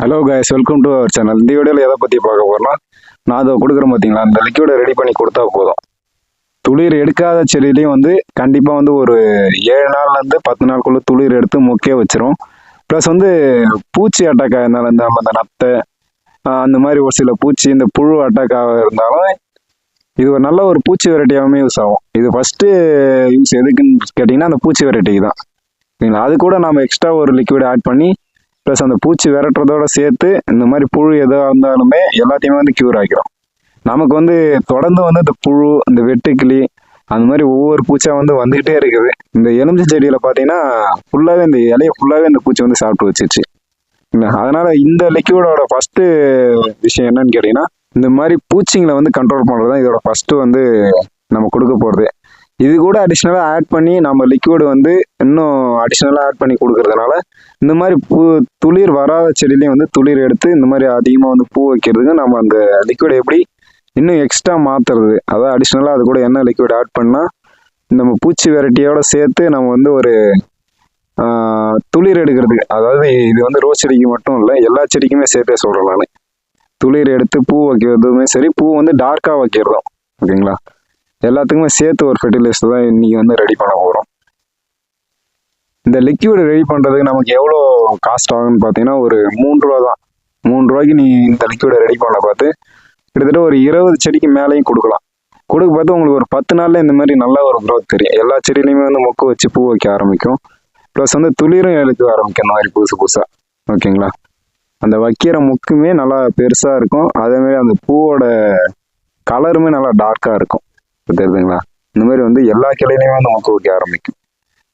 Hello guys welcome to our channel இந்த வீடியோவில் எதை பற்றி பார்க்க போகிறோம்னா நான் அதை கொடுக்குறேன் பார்த்தீங்களா அந்த லிக்விடை ரெடி பண்ணி கொடுத்தா போதும். துளிர் எடுக்காத செடியிலையும் வந்து கண்டிப்பாக வந்து ஒரு ஏழு நாள்லேருந்து பத்து நாளுக்குள்ளே துளிர் எடுத்து முக்கிய வச்சிரும். ப்ளஸ் வந்து பூச்சி அட்டாக் ஆயிருந்தாலும் இந்த நம்ம அந்த நத்தை அந்த மாதிரி ஒரு சில பூச்சி இந்த புழு அட்டாக் ஆக இருந்தாலும் இது ஒரு நல்ல ஒரு பூச்சி வெரைட்டியாகவுமே யூஸ் ஆகும். இது ஃபஸ்ட்டு யூஸ் எதுக்குன்னு கேட்டிங்கன்னா அந்த பூச்சி வெரைட்டிக்கு தான். சரிங்களா? அது கூட நம்ம எக்ஸ்ட்ரா ஒரு லிக்விட் ஆட் பண்ணி ப்ளஸ் அந்த பூச்சி விரட்டுறதோட சேர்த்து இந்த மாதிரி புழு எதாக இருந்தாலுமே எல்லாத்தையுமே வந்து க்யூர் ஆகிடும் நமக்கு வந்து தொடர்ந்து வந்து இந்த புழு இந்த வெட்டுக்கிளி அந்த மாதிரி ஒவ்வொரு பூச்சா வந்து வந்துகிட்டே இருக்குது. இந்த எலுமிச்சை செடியில் பார்த்தீங்கன்னா ஃபுல்லாகவே இந்த இலையை ஃபுல்லாகவே இந்த பூச்சி வந்து சாப்பிட்டு வச்சிருச்சு. அதனால் அதனால இந்த லிக்யூடோட ஃபர்ஸ்ட் விஷயம் என்னன்னு கேட்டிங்கன்னா இந்த மாதிரி பூச்சிங்களை வந்து கண்ட்ரோல் பண்ணுறது தான் இதோட ஃபர்ஸ்ட் வந்து நம்ம கொடுக்க போகிறது இது கூட அடிஷ்னலாக ஆட் பண்ணி நம்ம லிக்விடு வந்து இன்னும் அடிஷ்னலாக ஆட் பண்ணி கொடுக்கறதுனால இந்த மாதிரி பூ துளிர் வராத செடியிலையும் வந்து துளிர் எடுத்து இந்த மாதிரி அதிகமாக வந்து பூ வைக்கிறதுக்கு நம்ம அந்த லிக்விட் எப்படி இன்னும் எக்ஸ்ட்ரா மாற்றுறது அதாவது அடிஷ்னலாக அது கூட என்ன லிக்விட் ஆட் பண்ணால் நம்ம பூச்சி வெரைட்டியோட சேர்த்து நம்ம வந்து ஒரு துளிர் எடுக்கிறதுக்கு அதாவது இது வந்து ரோஸ் செடிக்கு மட்டும் இல்லை எல்லா செடிக்குமே சேர்த்தே சொல்கிறேன் நான். துளிர் எடுத்து பூ வைக்கிறதுமே சரி பூ வந்து டார்க்காக வைக்கிறதும். ஓகேங்களா? எல்லாத்துக்குமே சேர்த்து ஒரு ஃபெர்டிலைசர் தான் இன்னைக்கு வந்து ரெடி பண்ண போகிறோம் இந்த லிக்விட் ரெடி பண்ணுறதுக்கு நமக்கு எவ்வளோ காஸ்ட் ஆகும்னு பார்த்தீங்கன்னா ஒரு மூணு ரூபா தான். மூணு ரூபாய்க்கு நீ இந்த லிக்யூடை ரெடி பண்ண பார்த்து கிட்டத்தட்ட ஒரு இருபது செடிக்கு மேலேயும் கொடுக்கலாம். கொடுக்க பார்த்து உங்களுக்கு ஒரு பத்து நாளில் இந்த மாதிரி நல்ல ஒரு க்ரோத் தெரியும். எல்லா செடியிலையுமே வந்து மொக்கு வச்சு பூ வைக்க ஆரம்பிக்கும். ப்ளஸ் வந்து துளிரும் எடுக்க ஆரம்பிக்கும் இந்த மாதிரி புதுசு புதுசாக ஓகேங்களா? அந்த வைக்கிற முக்குமே நல்லா பெருசாக இருக்கும். அதே அந்த பூவோட கலருமே நல்லா டார்க்காக இருக்கும். தெரியுதுங்களா? இந்த மாதிரி வந்து எல்லா கிளையிலையுமே வந்து மொக்கு வைக்க ஆரம்பிக்கும்.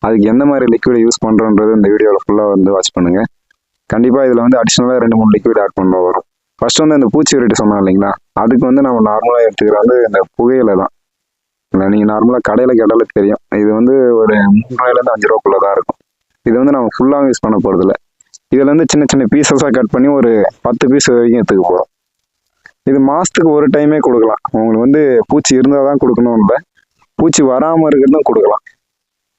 அதுக்கு எந்த மாதிரி லிக்விட் யூஸ் பண்ணுறோன்றது இந்த வீடியோவில் ஃபுல்லாக வந்து வாட்ச் பண்ணுங்கள் கண்டிப்பாக இதில் வந்து அடிஷ்னலாக ரெண்டு மூணு லிக்விட் ஆட் பண்ண வரும். ஃபர்ஸ்ட் வந்து இந்த பூச்சி வெரைட்டி சொன்னோம் இல்லைங்களா? அதுக்கு வந்து நம்ம நார்மலாக எடுத்துக்கிற வந்து இந்த புகையில தான். இல்லை நீங்கள் நார்மலாக கடையில் கேட்டாலே தெரியும். இது வந்து ஒரு மூணு ரூபாயிலேருந்து அஞ்சு ரூபாக்குள்ளே தான் இருக்கும். இது வந்து நம்ம ஃபுல்லாக யூஸ் பண்ண போகிறதில்ல இதில் வந்து சின்ன சின்ன பீசஸாக கட் பண்ணி ஒரு பத்து பீஸ் வரைக்கும் எடுத்துக்க போகிறோம் இது மாதத்துக்கு ஒரு டைமே கொடுக்கலாம். உங்களுக்கு வந்து பூச்சி இருந்தால் தான் கொடுக்கணும் இல்லை பூச்சி வராமல் இருக்கிறதும் கொடுக்கலாம்.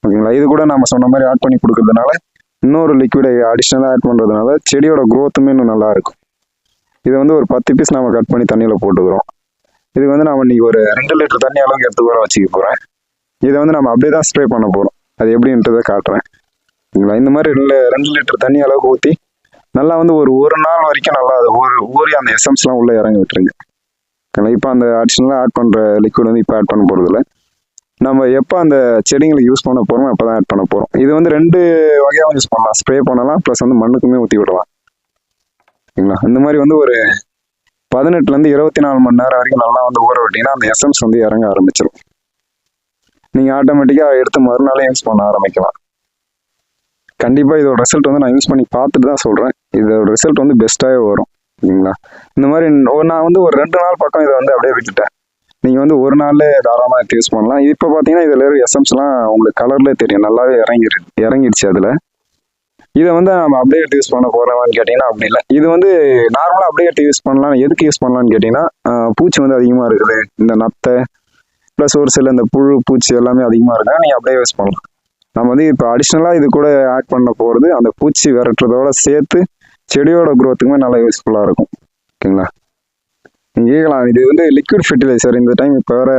ஓகேங்களா? இது கூட நம்ம சொன்ன மாதிரி ஆட் பண்ணி கொடுக்கறதுனால இன்னொரு லிக்விடை அடிஷ்னலாக ஆட் பண்ணுறதுனால செடியோட க்ரோத்துமே இன்னும் நல்லா இருக்கும். இது வந்து ஒரு பத்து பீஸ் நம்ம கட் பண்ணி தண்ணியில் போட்டுக்கிறோம். இது வந்து நம்ம இன்னைக்கு ஒரு ரெண்டு லிட்டர் தண்ணி அளவுக்கு எடுத்து கூட வச்சுக்க போகிறேன் இதை வந்து நம்ம அப்படியே தான் ஸ்ப்ரே பண்ண போகிறோம் அது எப்படின்றத காட்டுறேன். ஓகேங்களா? இந்த மாதிரி ரெண்டு ரெண்டு லிட்டர் தண்ணி அளவுக்கு ஊற்றி நல்லா வந்து ஒரு ஒரு நாள் வரைக்கும் நல்லா அது ஊறி ஊறி அந்த எசம்ஸ்லாம் உள்ளே இறங்கி விட்டுருங்க. இப்போ அந்த அடிஷ்னலாக ஆட் பண்ணுற லிக்விட் வந்து இப்போ ஆட் பண்ண போகிறதில்ல நம்ம எப்போ அந்த செடிங்களுக்கு யூஸ் பண்ண போகிறோமோ அப்போ தான் ஆட் பண்ண போகிறோம் இது வந்து ரெண்டு வகையாக யூஸ் பண்ணலாம். ஸ்ப்ரே பண்ணலாம் ப்ளஸ் வந்து மண்ணுக்குமே ஊற்றி விடலாம். சரிங்களா? இந்த மாதிரி வந்து ஒரு பதினெட்டுலேருந்து இருபத்தி நாலு மணி நேரம் வரைக்கும் நல்லா வந்து ஊற விட்டிங்கன்னா அந்த எசம்ஸ் வந்து இறங்க ஆரம்பிச்சிடும் நீங்கள் ஆட்டோமேட்டிக்காக எடுத்து மறுநாளே யூஸ் பண்ண ஆரம்பிக்கலாம். கண்டிப்பாக இதோட ரிசல்ட் வந்து நான் யூஸ் பண்ணி பார்த்துட்டு தான் சொல்கிறேன் இதோட ரிசல்ட் வந்து பெஸ்ட்டாகவே வரும். சரிங்களா? இந்த மாதிரி ஒரு- நான் வந்து ஒரு ரெண்டு நாள் பக்கம் இதை வந்து அப்படியே விட்டுட்டேன். நீங்கள் வந்து ஒரு நாளில் தாராளமாக எடுத்து யூஸ் பண்ணலாம். இப்போ பார்த்தீங்கன்னா இதில் எஸ்எம்ஸ்லாம் உங்களுக்கு கலர்லேயே தெரியும். நல்லாவே இறங்கி இறங்கிடுச்சு அதில். இதை வந்து நம்ம அப்படியே எடுத்து யூஸ் பண்ண போகிறோமான்னு கேட்டிங்கன்னா அப்படி இல்லை. இது வந்து நார்மலாக அப்படியே எடுத்து யூஸ் பண்ணலாம் எதுக்கு யூஸ் பண்ணலான்னு கேட்டிங்கன்னா பூச்சி வந்து அதிகமாக இருக்குது. இந்த நத்தை ப்ளஸ் ஒரு சில இந்த புழு பூச்சி எல்லாமே அதிகமாக இருக்குன்னா நீங்கள் அப்படியே யூஸ் பண்ணலாம். நம்ம வந்து இப்போ அடிஷ்னலாக இது கூட ஆட் பண்ண போகிறது அந்த பூச்சி விரட்டுறதோட சேர்த்து செடியோட குரோத்துக்குமே நல்லா யூஸ்ஃபுல்லாக இருக்கும். ஓகேங்களா? கேட்கலாம் இது வந்து லிக்விட் ஃபெர்டிலைசர் இந்த டைம் இப்போ வேற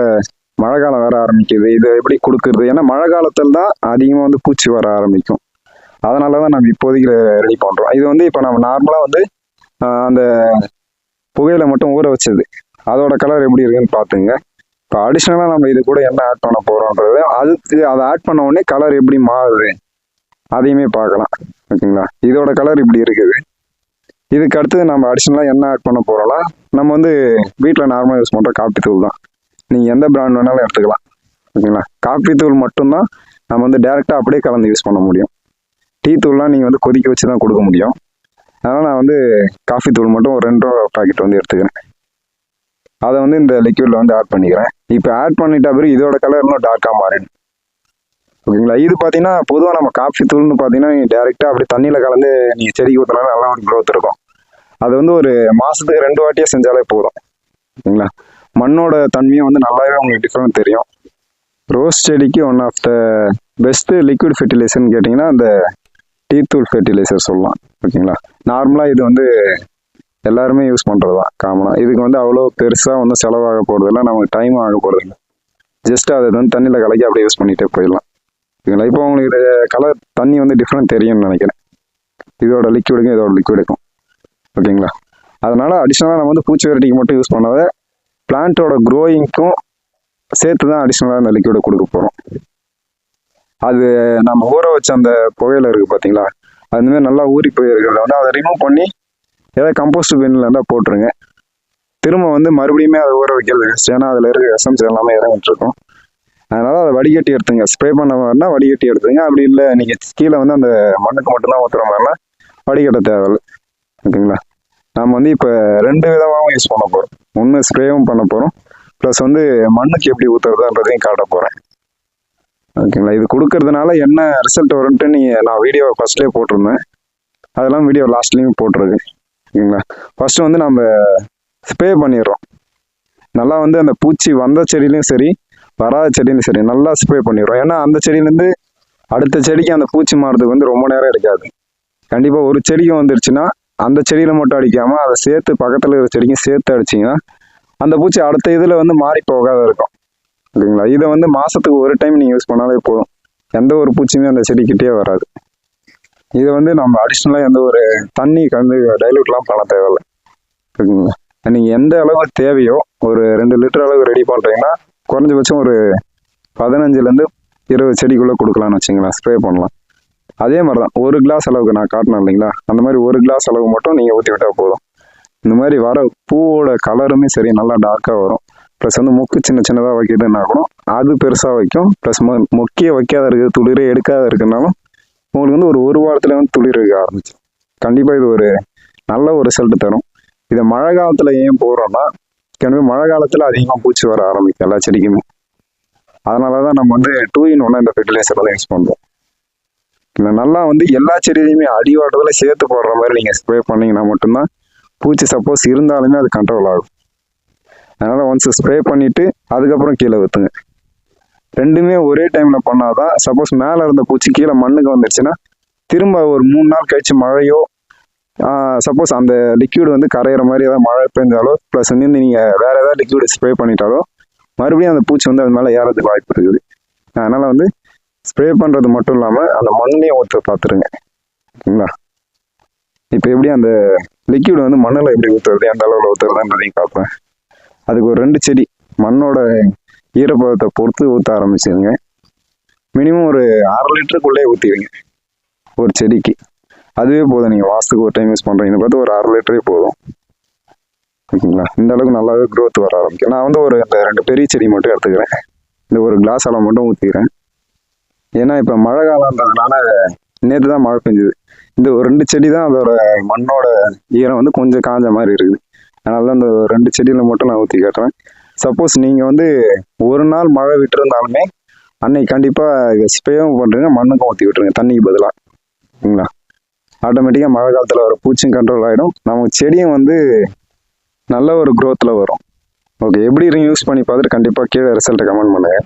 மழை காலம் வேற ஆரம்பிக்குது. இது எப்படி கொடுக்குறது? ஏன்னா மழை காலத்தில் தான் அதிகமாக வந்து பூச்சி வர ஆரம்பிக்கும். அதனால தான் நம்ம இப்போதைக்கு ரெடி பண்ணுறோம் இது வந்து இப்போ நம்ம நார்மலாக வந்து அந்த புகையில மட்டும் ஊற வச்சது. அதோட கலர் எப்படி இருக்குன்னு பார்த்துங்க இப்போ அடிஷ்னலாக நம்ம இது கூட என்ன ஆட் பண்ண போகிறோன்றது அதுக்கு அதை ஆட் பண்ண உடனே கலர் எப்படி மாறுது அதையுமே பார்க்கலாம். ஓகேங்களா? இதோட கலர் இப்படி இருக்குது. இதுக்கு அடுத்தது நம்ம அடிஷ்னலாக என்ன ஆட் பண்ண போகிறோம்னா நம்ம வந்து வீட்டில் நார்மலாக யூஸ் பண்ணுற காப்பி தூள் தான். நீங்கள் எந்த பிராண்ட் வேணாலும் எடுத்துக்கலாம். ஓகேங்களா? காப்பி தூள் மட்டும்தான் நம்ம வந்து டேரெக்டாக அப்படியே கலந்து யூஸ் பண்ண முடியும். டீ தூள்லாம் நீங்கள் வந்து கொதிக்க வச்சு தான் கொடுக்க முடியும். அதனால் நான் வந்து காஃபி தூள் மட்டும் ஒரு ரெண்டு ரூபா பாக்கெட் வந்து எடுத்துக்கிறேன். அதை வந்து இந்த லிக்விடில் வந்து ஆட் பண்ணிக்கிறேன். இப்போ ஆட் பண்ணிட்ட பிறகு இதோட கலர் இன்னும் டார்க்காக மாறிடும். ஓகேங்களா? இது பார்த்தீங்கன்னா பொதுவாக நம்ம காஃபி தூள்னு பார்த்தீங்கன்னா நீங்கள் டேரெக்டாக அப்படி தண்ணியில் கலந்து நீங்கள் செடிக்கு ஊற்றினாலும் நல்லா ஒரு க்ரோத் இருக்கும். அது வந்து ஒரு மாதத்துக்கு ரெண்டு வாட்டியே செஞ்சாலே போதும். ஓகேங்களா? மண்ணோட தன்மையும் வந்து நல்லாவே உங்களுக்கு டிஃப்ரெண்ட் தெரியும். ரோஸ் செடிக்கு one of the best liquid ஃபெர்டிலைசர்னு கேட்டிங்கன்னா அந்த டீ தூள் ஃபெர்டிலைசர் சொல்லலாம். ஓகேங்களா? நார்மலாக இது வந்து எல்லாருமே யூஸ் பண்ணுறது தான் காமனாக இதுக்கு வந்து அவ்வளோ பெருசாக வந்து செலவாக போகிறதில்ல நமக்கு டைம் ஆக போகிறதில்ல ஜஸ்ட் அதை வந்து தண்ணியில் கலக்கி அப்படியே யூஸ் பண்ணிகிட்டே போயிடலாம். ஓகேங்களா இப்போ உங்களுக்கு இது கலர் தண்ணி வந்து டிஃப்ரெண்ட் தெரியும்னு நினைக்கிறேன். இதோட லிக்விடுக்கும் இதோட லிக்விடுக்கும் ஓகேங்களா அதனால் அடிஷ்னலாக நம்ம வந்து பூச்சி வெரைட்டிக்கு மட்டும் யூஸ் பண்ணாத. பிளான்ட்டோட க்ரோயிங்க்கும் சேர்த்து தான் அடிஷ்னலாக அந்த லிக்விடை கொடுக்க போகிறோம் அது நம்ம ஊற வச்ச அந்த புகையில இருக்குது பார்த்தீங்களா அது மாதிரி நல்லா ஊறி போயிருக்கிறத வந்து அதை ரிமூவ் பண்ணி ஏதாவது கம்போஸ்ட் பின்னில் இருந்தால் போட்டுருங்க. திரும்ப வந்து மறுபடியுமே அதை ஊற வைக்கிறது ஏன்னா அதில் இருக்க எசன்ஸ் எல்லாமே இறங்கிட்டு இருக்கும் அதனால் அதை வடிகட்டி எடுத்துங்க. ஸ்ப்ரே பண்ண மாதிரினா வடிகட்டி எடுத்துங்க. அப்படி இல்லை நீங்கள் கீழே வந்து அந்த மண்ணுக்கு மட்டும்தான் ஊற்றுற மாதிரினா வடிகட்ட தேவையில்லை. ஓகேங்களா? நாம் வந்து இப்போ ரெண்டு விதமாகவும் யூஸ் பண்ண போகிறோம் ஒன்று ஸ்ப்ரேவும் பண்ண போகிறோம் ப்ளஸ் வந்து மண்ணுக்கு எப்படி ஊற்றுறதுன்றதையும் காட்ட போகிறேன் ஓகேங்களா? இது கொடுக்கறதுனால என்ன ரிசல்ட் வரும்ன்ட்டு நீங்கள் நான் வீடியோ ஃபர்ஸ்ட்லேயே போட்டிருந்தேன். அதெல்லாம் வீடியோ லாஸ்ட்லேயும் போட்டிருக்கு. ஓகேங்களா? ஃபர்ஸ்ட் வந்து நம்ம ஸ்ப்ரே பண்ணிடுறோம். நல்லா வந்து அந்த பூச்சி வந்த செடியிலையும் சரி வராத செடியிலும் சரி நல்லா ஸ்ப்ரே பண்ணிடுறோம். ஏன்னா அந்த செடியிலேருந்து அடுத்த செடிக்கு அந்த பூச்சி மாறுறதுக்கு வந்து ரொம்ப நேரம் எடுக்காது. கண்டிப்பாக ஒரு செடிக்கு வந்துருச்சுன்னா அந்த செடியில் மட்டும் அடிக்காமல் அதை சேர்த்து பக்கத்தில் இருக்கிற செடிக்கும் சேர்த்து அடிச்சிங்கன்னா அந்த பூச்சி அடுத்த இதில் வந்து மாறி போகாத இருக்கும். ஓகேங்களா? இதை வந்து மாதத்துக்கு ஒரு டைம் நீங்கள் யூஸ் பண்ணாலே போதும். எந்த ஒரு பூச்சியுமே அந்த செடிக்கிட்டே வராது. இதை வந்து நம்ம அடிஷ்னலாக எந்த ஒரு தண்ணி கலந்து டைலூட்லாம் பண்ண தேவையில்ல. ஓகேங்களா? நீங்கள் எந்த அளவுக்கு தேவையோ ஒரு ரெண்டு லிட்டர் அளவு ரெடி பண்ணுறீங்கன்னா குறைஞ்சபட்சம் ஒரு பதினஞ்சுலேருந்து இருபது செடிக்குள்ளே கொடுக்கலாம்னு வச்சுங்களேன். ஸ்ப்ரே பண்ணலாம். அதே மாதிரி தான் ஒரு கிளாஸ் அளவுக்கு நான் காட்டினேன் இல்லைங்களா? அந்த மாதிரி ஒரு கிளாஸ் அளவு மட்டும் நீங்கள் ஊற்றி விட்டால் போதும். இந்த மாதிரி வர பூவோட கலருமே சரி நல்லா டார்க்காக வரும். ப்ளஸ் வந்து மொக்கு சின்ன சின்னதாக வைக்கிறதுனா கூட அது பெருசாக வைக்கும். ப்ளஸ் மொக்கிய வைக்காத இருக்குது துளிரே எடுக்காத இருக்குனாலும் உங்களுக்கு வந்து ஒரு ஒரு வாரத்தில் வந்து துளிர் இருக்க ஆரம்பிச்சு. கண்டிப்பாக இது ஒரு நல்ல ஒரு ரிசல்ட் தரும். இதை மழை காலத்தில் ஏன் போடுறோம்னா கண்டிப்பாக மழை காலத்தில் அதிகமாக பூச்சி வர ஆரம்பிக்கும் எல்லா செடிக்குமே. அதனால தான் நம்ம வந்து டூ இன் ஒன்று இந்த ஃபெர்டிலைசர் தான் யூஸ் பண்ணுறோம் இல்லை நல்லா வந்து எல்லா செடியிலையுமே அடிவாட்டத்தில் சேர்த்து போடுற மாதிரி நீங்கள் ஸ்ப்ரே பண்ணிங்கன்னா மட்டும்தான் பூச்சி சப்போஸ் இருந்தாலுமே அது கண்ட்ரோல் ஆகும். அதனால் ஒன்ஸ் ஸ்ப்ரே பண்ணிவிட்டு அதுக்கப்புறம் கீழே ஊற்றுங்க ரெண்டுமே ஒரே டைம்ல பண்ணாதான் சப்போஸ் மேலே இருந்த பூச்சி கீழே மண்ணுக்கு வந்துருச்சுன்னா திரும்ப ஒரு மூணு நாள் கழிச்சு மழையோ சப்போஸ் அந்த லிக்யூட் வந்து கரையிற மாதிரி ஏதாவது மழை பெஞ்சாலோ ப்ளஸ் வந்து நீங்கள் வேற ஏதாவது லிக்யூட் ஸ்ப்ரே பண்ணிட்டாலோ மறுபடியும் அந்த பூச்சி வந்து அது மேலே ஏறதுக்கு வாய்ப்பு இருக்குது. அதனால வந்து ஸ்ப்ரே பண்ணுறது மட்டும் இல்லாமல் அந்த மண்ணையும் ஊற்ற பார்த்துருங்க. ஓகேங்களா இப்போ எப்படி அந்த லிக்யூட் வந்து மண்ணில் எப்படி ஊற்றுறது எந்த அளவில் ஊற்றுறதுன்றதையும் பார்ப்பேன். அதுக்கு ஒரு ரெண்டு செடி மண்ணோட ஈரப்பதத்தை பொறுத்து ஊற்ற ஆரம்பிச்சிருங்க. மினிமம் ஒரு அரை லிட்டருக்குள்ளே ஊற்றிடுங்க ஒரு செடிக்கு. அதுவே போதும். நீங்கள் வாசத்துக்கு ஒரு டைம் யூஸ் பண்ணுறீங்கன்னு பார்த்து ஒரு அரை லிட்டரே போதும். ஓகேங்களா? இந்த அளவுக்கு நல்லாவே க்ரோத் வர ஆரம்பிக்கும். நான் வந்து ஒரு இந்த ரெண்டு பெரிய செடி மட்டும் எடுத்துக்கிறேன். இந்த ஒரு கிளாஸ் அளவு மட்டும் ஊற்றிக்கிறேன் ஏன்னா இப்போ மழை காலம்ன்றதுனால நேற்று தான் மழை பெஞ்சுது. இந்த ஒரு ரெண்டு செடி தான் அதோட மண்ணோட ஈரம் வந்து கொஞ்சம் காஞ்ச மாதிரி இருக்குது. அதனால அந்த ரெண்டு செடியில் மட்டும் நான் ஊற்றி காட்டுறேன். சப்போஸ் நீங்கள் வந்து ஒரு நாள் மழை விட்டுருந்தாலுமே அன்னைக்கு கண்டிப்பாக ஸ்ப்ரேவும் பண்ணுறீங்க மண்ணுக்கும் ஊற்றி விட்டுருங்க தண்ணிக்கு பதிலாக சரிங்களா? ஆட்டோமேட்டிக்காக மழை காலத்தில் வர பூச்சியும் கண்ட்ரோல் ஆகிடும் நமக்கு செடியும் வந்து நல்ல ஒரு க்ரோத்தில் வரும். ஓகே எப்படி யூஸ் பண்ணி பார்த்துட்டு கண்டிப்பாக கீழே ரிசல்ட்டை கமெண்ட் பண்ணுங்கள்